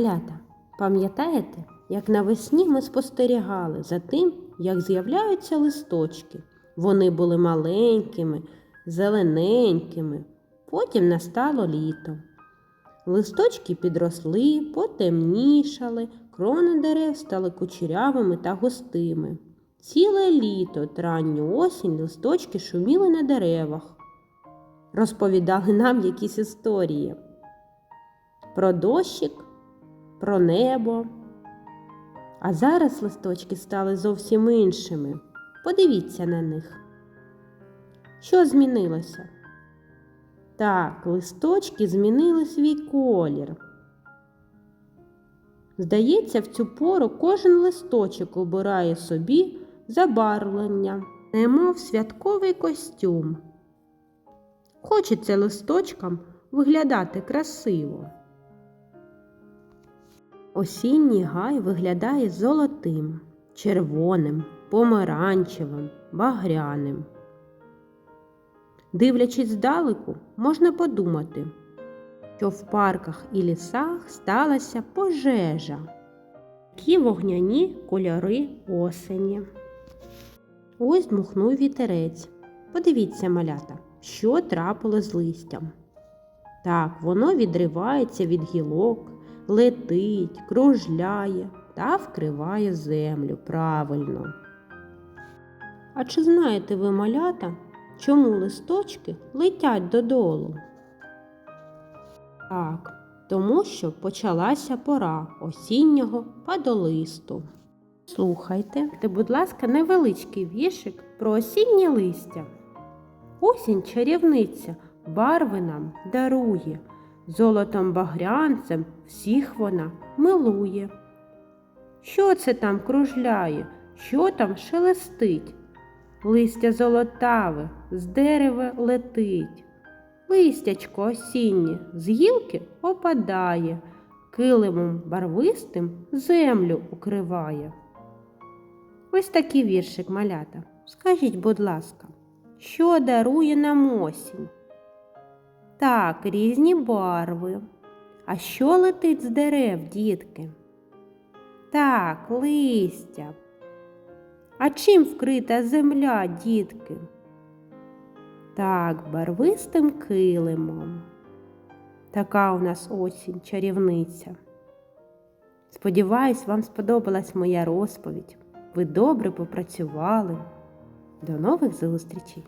Малята, пам'ятаєте, як навесні ми спостерігали за тим, як з'являються листочки? Вони були маленькими, зелененькими. Потім настало літо. Листочки підросли, потемнішали, крони дерев стали кучерявими та густими. Ціле літо та ранню осінь листочки шуміли на деревах, розповідали нам якісь історії про дощик, про небо. А зараз листочки стали зовсім іншими. Подивіться на них. Що змінилося? Так, листочки змінили свій колір. Здається, в цю пору кожен листочок обирає собі забарвлення, немов святковий костюм. Хочеться листочкам виглядати красиво. Осінній гай виглядає золотим, червоним, помаранчевим, багряним. Дивлячись здалеку, можна подумати, що в парках і лісах сталася пожежа. Які вогняні кольори осені. Ось дмухнув вітерець. Подивіться, малята, що трапило з листям. Так, воно відривається від гілок, летить, кружляє та вкриває землю правильно. А чи знаєте ви, малята, чому листочки летять додолу? Так, тому що почалася пора осіннього падолисту. Слухайте, ти, будь ласка, невеличкий вішик про осіннє листя. Осінь чарівниця барви нам дарує, золотом багрянцем всіх вона милує. Що це там кружляє, що там шелестить? Листя золотаве з дерева летить. Листячко осіннє з гілки опадає, килимом барвистим землю укриває. Ось такий віршик малята. Скажіть, будь ласка, що дарує нам осінь? Так, різні барви. А що летить з дерев, дітки? Так, листя. А чим вкрита земля, дітки? Так, барвистим килимом. Така у нас осінь чарівниця. Сподіваюсь, вам сподобалась моя розповідь. Ви добре попрацювали. До нових зустрічей!